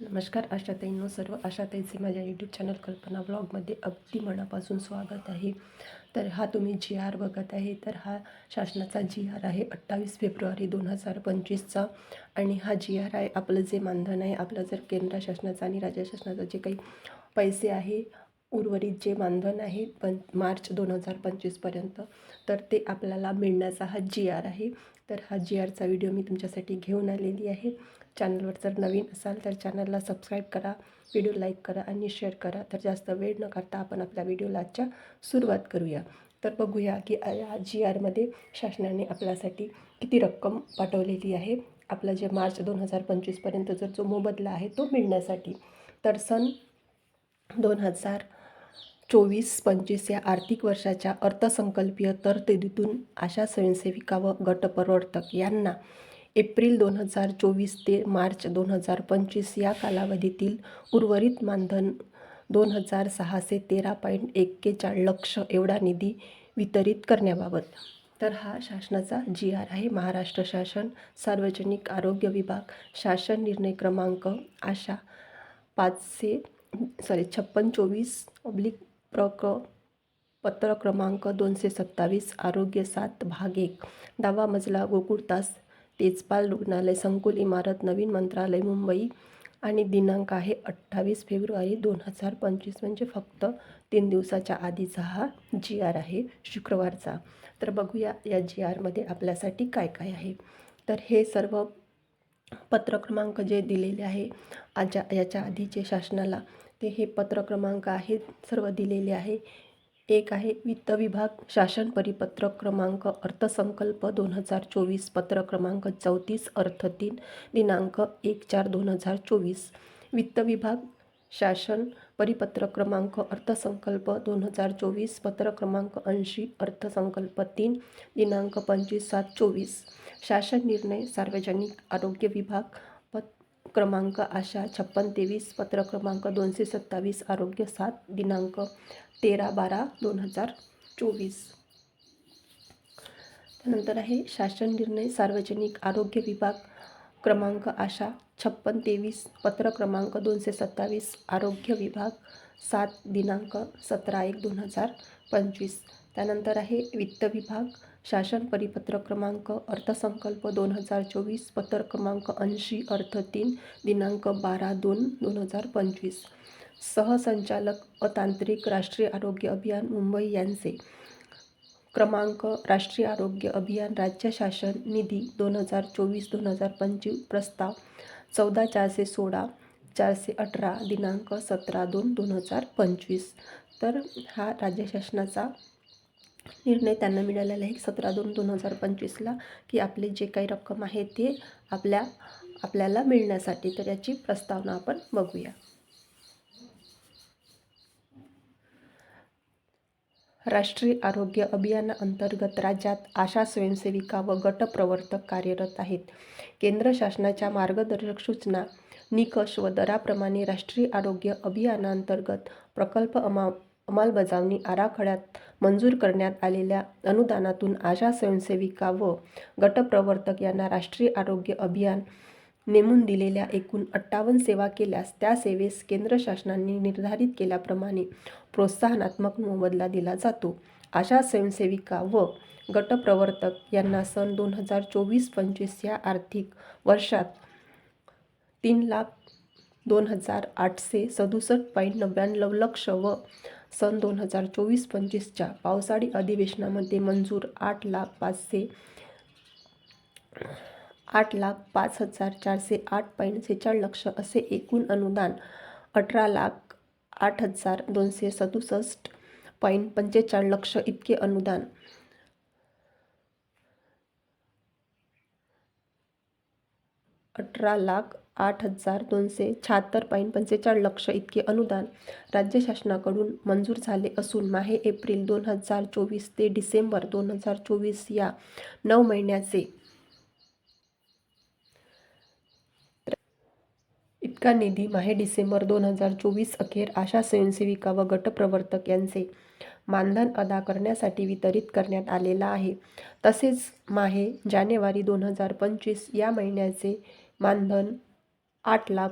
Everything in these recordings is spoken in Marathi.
नमस्कार आशाताईंनो सर्व आशाताईचे माझ्या यूट्यूब चॅनल कल्पना ब्लॉगमध्ये अगदी मनापासून स्वागत आहे. तर हा तुम्ही जी आर बघत आहे. तर हा शासनाचा जी आर आहे अठ्ठावीस फेब्रुवारी दोन हजार पंचवीसचा. आणि हा जी आर आहे आपलं जे मानधन आहे आपलं जर केंद्र शासनाचं आणि राज्य शासनाचं जे काही पैसे आहे उर्वरित जे मानधन आहे पण मार्च दोन हजार पंचवीसपर्यंत तर ते आपल्याला मिळण्याचा हा जी आर आहे. तर हा जी आरचा व्हिडिओ मी तुमच्यासाठी घेऊन आलेली आहे. चॅनलवर जर नवीन असाल तर चॅनलला सबस्क्राईब करा व्हिडिओ लाईक करा आणि शेअर करा. तर जास्त वेळ न करता आपण आपल्या व्हिडिओला आजच्या सुरुवात करूया. तर बघूया की या जी आरमध्ये शासनाने आपल्यासाठी किती रक्कम पाठवलेली आहे. आपलं जे मार्च दोन हजार पंचवीसपर्यंत जर जो मोबदला आहे तो मिळण्यासाठी तर सन दोन हजार चोवीस पंचवीस या आर्थिक वर्षाच्या अर्थसंकल्पीय तरतुदीतून आशा स्वयंसेविका व गटप्रवर्तक यांना एप्रिल दोन हजार चोवीस ते मार्च दोन हजार पंचवीस या कालावधीतील उर्वरित मानधन दोन हजार सहाशे तेरा पॉईंट एक्केचाळीस लक्ष एवढा निधी वितरित करण्याबाबत. तर हा शासनाचा जी आर आहे. महाराष्ट्र शासन सार्वजनिक आरोग्य विभाग शासन निर्णय क्रमांक आशा पाचशे सॉरी छप्पन चोवीस ऑब्लिक प्रक पत्र क्रमांक दोनशे सत्तावीस आरोग्य सात भाग एक. दावा मजला गोकुळतास तेजपाल रुग्णालय संकुल इमारत नवीन मंत्रालय मुंबई. आणि दिनांक आहे अठ्ठावीस फेब्रुवारी दोन हजार पंचवीस. म्हणजे फक्त तीन दिवसाच्या आधीचा हा जी आर आहे शुक्रवारचा. तर बघूया या जी आरमध्ये आपल्यासाठी काय काय आहे. तर हे सर्व पत्र क्रमांक जे दिलेले आहे आजा याच्या आधीचे शासनाला ते हे पत्र क्रमांक आहेत सर्व दिलेले आहे. एक आहे वित्त विभाग शासन परिपत्रक क्रमांक अर्थसंकल्प दोन हज़ार चोवीस, पत्र क्रमांक चौतीस, अर्थ तीन, दिनांक एक चार दोन हज़ार चोवीस. वित्त विभाग शासन परिपत्रक क्रमांक अर्थसंकल्प दोन हज़ार चोवीस, पत्र क्रमांक ऐंशी, अर्थसंकल्प तीन, दिनांक पंचवीस सात चोवीस. शासन निर्णय सार्वजनिक आरोग्य विभाग क्रमांक आशा छप्पन तेवीस पत्र क्रमांक दोनशे सत्तावीस आरोग्य सात दिनांक तेरा बारा दोन हजार चोवीस. त्यानंतर आहे शासन निर्णय सार्वजनिक आरोग्य विभाग क्रमांक आशा छप्पन तेवीस पत्र क्रमांक दोनशे सत्तावीस आरोग्य विभाग सात दिनांक सतरा एक दोन हजार पंचवीस. त्यानंतर आहे वित्त विभाग शासन परिपत्रक क्रमांक अर्थसंकल्प दोन हजार चोवीस पत्र क्रमांक ऐंशी अर्थ तीन दिनांक बारा दोन दोन हजार पंचवीस. सहसंचालक अतांत्रिक राष्ट्रीय आरोग्य अभियान मुंबई यांचे. क्रमांक राष्ट्रीय आरोग्य अभियान राज्य शासन निधी दोन हजार चोवीस दोन हजार पंचवीस प्रस्ताव चौदा चारशे सोळा चारशे अठरा दिनांक सतरा दोन दोन हजार पंचवीस. तर हा राज्य शासनाचा निर्णय त्यांना मिळालेला आहे. सतरा दोन दोन हजार पंचवीसला की आपले जे काही रक्कम आहे ते आपल्या आपल्याला मिळण्यासाठी. तर याची प्रस्तावना आपण बघूया. राष्ट्रीय आरोग्य अभियानाअंतर्गत राज्यात आशा स्वयंसेविका व गटप्रवर्तक कार्यरत आहेत. केंद्र शासनाच्या मार्गदर्शक सूचना निकष व दराप्रमाणे राष्ट्रीय आरोग्य अभियानाअंतर्गत प्रकल्प अमा अंमलबजावणी आराखड्यात मंजूर करण्यात आलेल्या अनुदानातून आशा स्वयंसेविका व गटप्रवर्तक यांना राष्ट्रीय आरोग्य अभियान नेमून दिलेल्या एकूण अठ्ठावन्न सेवा केल्यास त्या सेवेस केंद्र शासनाने निर्धारित केल्याप्रमाणे प्रोत्साहनात्मक मोबदला दिला जातो. आशा स्वयंसेविका व गटप्रवर्तक यांना सन दोन हजार चोवीस पंचवीस या आर्थिक वर्षात तीन लाख दोन हजार आठशे सदुसष्ट पॉईंट नव्याण्णव लक्ष व सन दोन हजार चोवीस पंचवीसच्या पावसाळी अधिवेशनामध्ये मंजूर आठ लाख पाचशे आठ लाख पाच हजार चारशे आठ पॉईंट सेहेचाळीस लक्ष असे एकूण अनुदान अठरा लाख आठ हजार दोनशे सदुसष्ट पॉईंट पंचेचाळीस लक्ष इतके अनुदान. अठरा लाख आठ हजार दोनशे शहात्तर पॉईंट पंचेचाळीस लक्ष इतके अनुदान राज्य शासनाकडून मंजूर झाले असून माहे एप्रिल दोन हजार चोवीस ते डिसेंबर दोन हजार चोवीस या नऊ महिन्याचे. इतका निधी माहे डिसेंबर दोन हजार चोवीस अखेर आशा स्वयंसेविका व गटप्रवर्तक यांचे मानधन अदा करण्यासाठी वितरित करण्यात आलेला आहे. तसेच माहे जानेवारी दोन हजार पंचवीस या महिन्याचे मानधन आठ लाख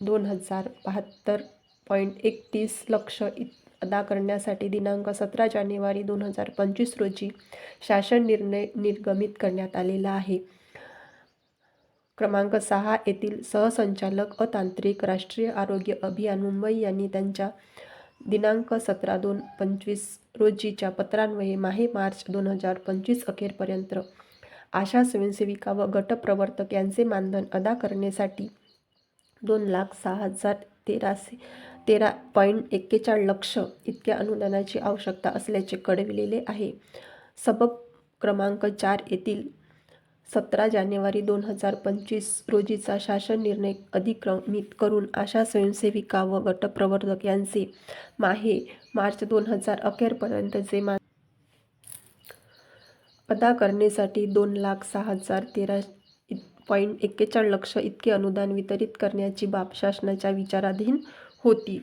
दोन हजार बहात्तर पॉईंट एकतीस लक्ष इत अदा करण्यासाठी दिनांक सतरा जानेवारी दोन हजार पंचवीस रोजी शासन निर्णय निर्गमित करण्यात आलेला आहे. क्रमांक सहा येथील सहसंचालक अतांत्रिक राष्ट्रीय आरोग्य अभियान मुंबई यांनी त्यांच्या दिनांक सतरा दोन पंचवीस रोजीच्या पत्रान्वये माहे मार्च दोन हजार पंचवीस अखेरपर्यंत आशा स्वयंसेविका व गटप्रवर्तक यांचे मानधन अदा करण्यासाठी दोन लाख सहा हजार तेराशे तेरा पॉईंट एक्केचाळीस लक्ष इतक्या अनुदानाची आवश्यकता असल्याचे कळविलेले आहे. सबब क्रमांक चार येथील सतरा जानेवारी दोन हजार पंचवीस रोजीचा शासन निर्णय अधिक्रमित करून आशा स्वयंसेविका व गटप्रवर्तक यांचे माहे मार्च दोन हजार अखेरपर्यंतचे मा अदा करण्यासाठी दोन लाख सहा हजार तेरा पॉईंट एक्केचाळीस लक्ष इतके अनुदान वितरित करण्याची बाब शासनाच्या विचाराधीन होती.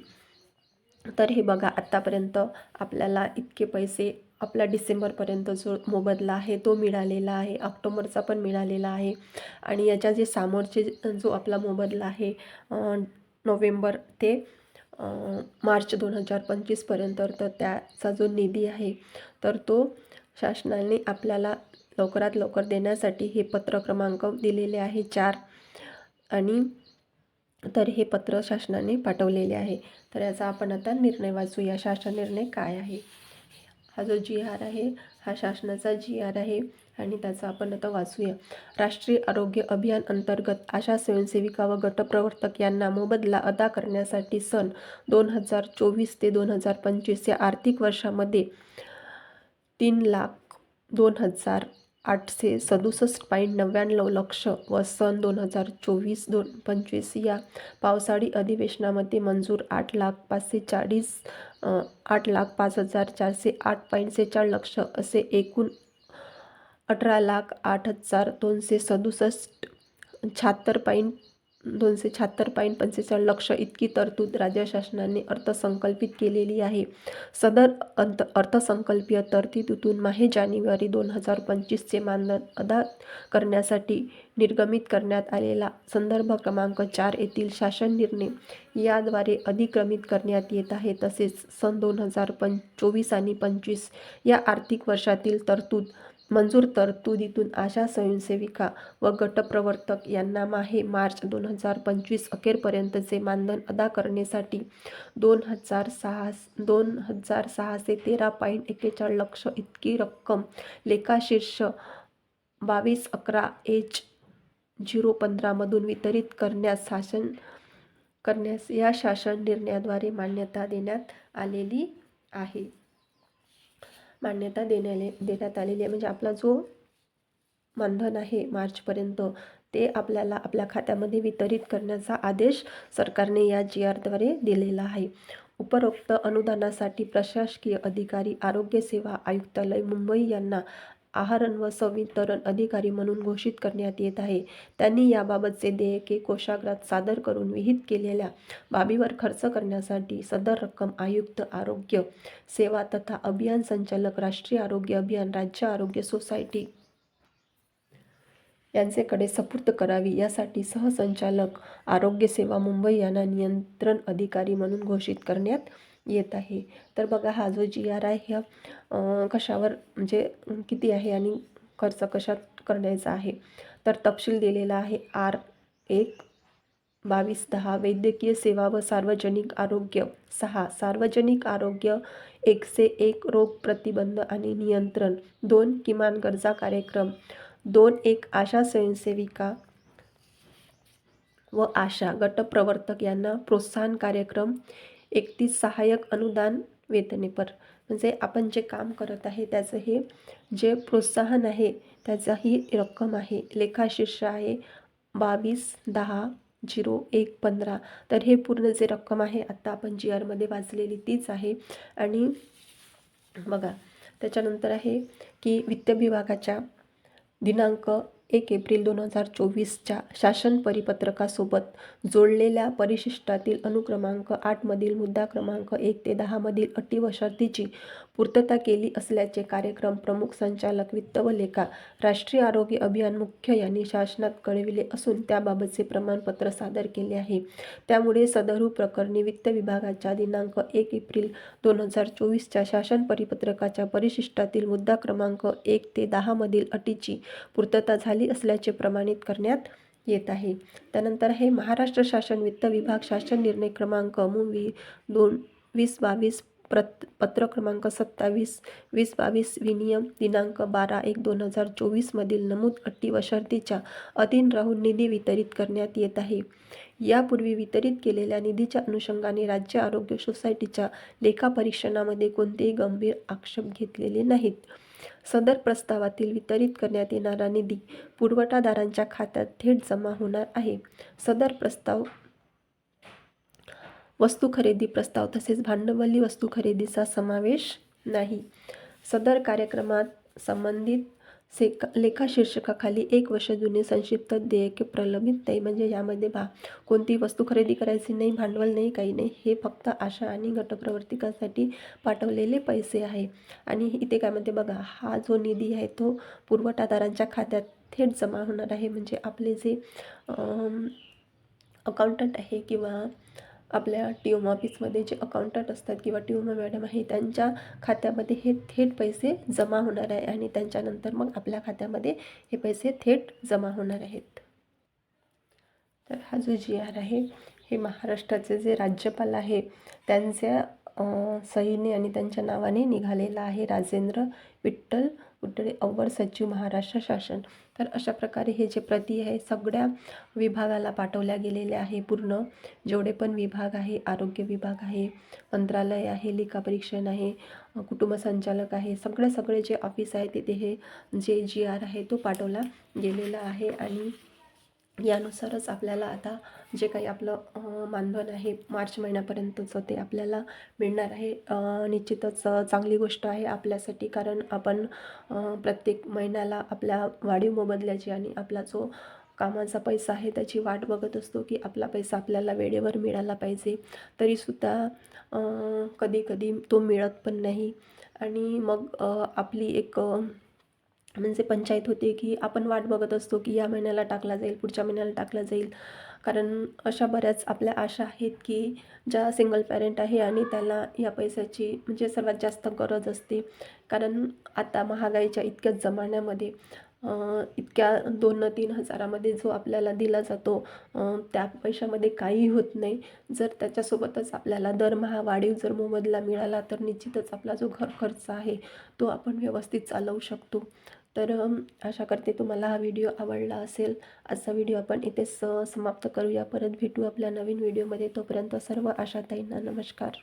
तर हे बघा आत्तापर्यंत आपल्याला इतके पैसे आपला डिसेंबरपर्यंत जो मोबदला आहे तो मिळालेला आहे ऑक्टोबरचा पण मिळालेला आहे. आणि याच्या जे सामोरचे जो आपला मोबदला आहे नोव्हेंबर ते मार्च दोन हजार पंचवीसपर्यंत तर त्याचा जो निधी आहे तर तो शासनाने आपल्याला लवकरात लवकर देण्यासाठी हे पत्र क्रमांक दिलेले आहे चार. आणि तर हे पत्र शासनाने पाठवलेले आहे. तर याचा आपण आता निर्णय वाचूया. शासन निर्णय काय आहे? हा जो जी आर आहे हा शासनाचा जी आर आहे आणि त्याचा आपण आता वाचूया. राष्ट्रीय आरोग्य अभियान अंतर्गत आशा स्वयंसेविका व गटप्रवर्तक यांना मोबदला अदा करण्यासाठी सन दोन हजार चोवीस ते दोन हजार पंचवीस या आर्थिक वर्षामध्ये तीन लाख दोन हजार आठशे सदुसष्ट पॉईंट नव्याण्णव लक्ष व सन दोन हजार चोवीस दोन पंचवीस या पावसाळी अधिवेशनामध्ये मंजूर आठ लाख पाचशे चाळीस आठ लाख पाच हजार चारशे आठ पॉईंट सेहेचाळीस लक्ष असे एकूण अठरा लाख आठ हजार दोनशे सदुसष्ट शहात्तर पॉईंट दोनशे शहात्तर पॉईंट पंचेचाळीस लक्ष इतकी तरतूद राज्य शासनाने अर्थसंकल्पित केलेली आहे. सदर अंत अर्थसंकल्पीय तरतुदीतून माहे जानेवारी दोन हजार पंचवीसचे मानधन अदा करण्यासाठी निर्गमित करण्यात आलेला संदर्भ क्रमांक चार येथील शासन निर्णय याद्वारे अधिक्रमित करण्यात येत आहे. तसेच सन दोन हजार पं चोवीस आणि पंचवीस या आर्थिक वर्षातील तरतूद मंजूर तरतुदीतून आशा स्वयंसेविका व गटप्रवर्तक यांना माहे मार्च दोन हजार पंचवीस अखेरपर्यंतचे मानधन अदा करण्यासाठी दोन हजार सहा दोन हजार सहाशे तेरा पॉईंट एक्केचाळीस लक्ष इतकी रक्कम लेखाशीर्ष बावीस अकरा एच झिरो पंधरामधून वितरित करण्यास शासन करण्यास या शासन निर्णयाद्वारे मान्यता देण्यात आलेली आहे. मान्यता देण्याले देण्यात आलेली आहे. म्हणजे आपला जो मानधन आहे मार्चपर्यंत ते आपल्याला आपल्या खात्यामध्ये वितरित करण्याचा आदेश सरकारने या जी आरद्वारे दिलेला आहे. उपरोक्त अनुदानासाठी प्रशासकीय अधिकारी आरोग्य सेवा आयुक्तालय मुंबई यांना आहारण व संवितरण अधिकारी म्हणून घोषित करण्यात येत आहे. त्यांनी याबाबतचे देयके कोशाग्रात सादर करून विहित केलेल्या बाबीवर खर्च करण्यासाठी सदर रक्कम आयुक्त आरोग्य सेवा तथा अभियान संचालक राष्ट्रीय आरोग्य अभियान राज्य आरोग्य सोसायटी यांचेकडे सपूर्द करावी. यासाठी सहसंचालक आरोग्य सेवा मुंबई यांना नियंत्रण अधिकारी म्हणून घोषित करण्यात येत आहे. तर बघा हा जो जी आर आहे ह्या कशावर म्हणजे किती आहे आणि खर्च कशात करण्याचा आहे? तर तपशील दिलेला आहे आर एक बावीस दहा वैद्यकीय सेवा व सार्वजनिक आरोग्य सहा सार्वजनिक आरोग्य एकशे एक रोग प्रतिबंध आणि नियंत्रण दोन किमान गरजा कार्यक्रम दोन एक आशा स्वयंसेविका व आशा गटप्रवर्तक यांना प्रोत्साहन कार्यक्रम एकतीस सहाय्यक अनुदान वेतनेपर. म्हणजे आपण जे काम करत आहे त्याचं हे जे प्रोत्साहन आहे त्याचा ही रक्कम आहे. लेखाशीर्ष आहे बावीस दहा झिरो एक पंधरा. तर हे पूर्ण जे रक्कम आहे आत्ता आपण जी आरमध्ये वाचलेली तीच आहे. आणि बघा त्याच्यानंतर आहे की वित्त विभागाच्या दिनांक एक एप्रिल दोन हजार चोवीसच्या शासन परिपत्रकासोबत जोडलेल्या परिशिष्टातील अनुक्रमांक आठमधील मुद्दा क्रमांक एक ते दहामधील अटी व शर्तीची पूर्तता केली असल्याचे कार्यक्रम प्रमुख संचालक वित्त व लेखा राष्ट्रीय आरोग्य अभियान मुख्य यांनी शासनात कळविले असून त्याबाबतचे प्रमाणपत्र सादर केले आहे. त्यामुळे सदरू प्रकरणी वित्त विभागाच्या दिनांक एक एप्रिल दोन हजार चोवीसच्या शासन परिपत्रकाच्या परिशिष्टातील मुद्दा क्रमांक एक ते दहामधील अटीची पूर्तता झाली असल्याचे प्रमाणित करण्यात येत आहे. त्यानंतर आहे महाराष्ट्र शासन वित्त विभाग शासन निर्णय क्रमांक मुवी दोन वीस बावीस प्रत पत्र क्रमांक सत्तावीस वीस बावीस विनियम दिनांक बारा एक दोन हजार चोवीसमधील नमूद अट्टी व शर्तीच्या अधीन राहून निधी वितरित करण्यात येत आहे. यापूर्वी वितरित केलेल्या निधीच्या अनुषंगाने राज्य आरोग्य सोसायटीच्या लेखापरीक्षणामध्ये कोणतेही गंभीर आक्षेप घेतलेले नाहीत. सदर प्रस्तावातील वितरित करण्यात येणारा निधी पुरवठादारांच्या खात्यात थेट जमा होणार आहे. सदर प्रस्ताव वस्तू खरेदी प्रस्ताव तसेच भांडवली वस्तू खरेदीचा समावेश नाही. सदर कार्यक्रमात संबंधित सेक लेखा शीर्षकाखाली एक वर्ष जुने संक्षिप्त देयके प्रलंबित नाही म्हणजे यामध्ये भा कोणती वस्तू खरेदी करायची नाही भांडवल नाही काही नाही हे फक्त आशा आणि गटप्रवर्तिकासाठी पाठवलेले पैसे आहे. आणि इथे काय म्हणते बघा हा जो निधी आहे तो पुरवठादारांच्या खात्यात थेट जमा होणार आहे. म्हणजे आपले जे अकाउंटंट आहे किंवा आपल्या टी ओम ऑफिसमध्ये जे अकाउंटंट असतात किंवा टी ओम मॅडम आहे त्यांच्या खात्यामध्ये हे थेट पैसे जमा होणार आहे आणि त्यांच्यानंतर मग आपल्या खात्यामध्ये हे पैसे थेट जमा होणार आहेत. तर हा जो जी आर आहे हे महाराष्ट्राचे जे राज्यपाल आहे त्यांच्या सहीने आणि त्यांच्या नावाने निघालेला आहे राजेंद्र विठ्ठल उड्डळे अव्वल सचिव महाराष्ट्र शासन. तर अशा प्रकारे हे जे प्रती आहे सगळ्या विभागाला पाठवल्या गेलेल्या आहे पूर्ण. जेवढे पण विभाग आहे आरोग्य विभाग आहे मंत्रालय आहे लेखापरीक्षण आहे कुटुंब संचालक आहे सगळे सगळे जे ऑफिस आहे तिथे हे जे जी आर आहे तो पाठवला गेलेला आहे आणि यानुसारच आपल्याला आता जे काही आपलं मानधन आहे मार्च महिन्यापर्यंतचं ते आपल्याला मिळणार आहे. निश्चितच चांगली गोष्ट आहे आपल्यासाठी कारण आपण प्रत्येक महिन्याला आपल्या वाढीव मोबदल्याची आणि आपला जो कामाचा पैसा आहे त्याची वाट बघत असतो की आपला पैसा आपल्याला वेळेवर मिळाला पाहिजे. तरीसुद्धा कधी कधी तो मिळत पण नाही. आणि मग आपली एक म्हणजे पंचायत होते की आपण वाट बघत असतो की या महिन्याला टाकला जाईल पुढच्या महिन्याला टाकला जाईल. कारण अशा बऱ्याच आपल्या आशा आहेत की ज्या सिंगल पॅरेंट आहे आणि त्याला या पैशाची म्हणजे सर्वात जास्त गरज असते. कारण आता महागाईच्या इतक्या जमान्यामध्ये इतक्या दोन तीन हजारामध्ये जो आपल्याला दिला जातो त्या पैशामध्ये काही होत नाही. जर त्याच्यासोबतच आपल्याला दरमहा वाढीव जर मोबदला मिळाला तर निश्चितच आपला जो घर खर्च आहे तो आपण व्यवस्थित चालवू शकतो. तर आशा करते तुम्हाला हा व्हिडिओ आवडला असेल. आजचा व्हिडिओ आपण इथेच समाप्त करूया. परत भेटू आपल्या नवीन व्हिडिओमध्ये. तोपर्यंत सर्व आशाताईंना नमस्कार.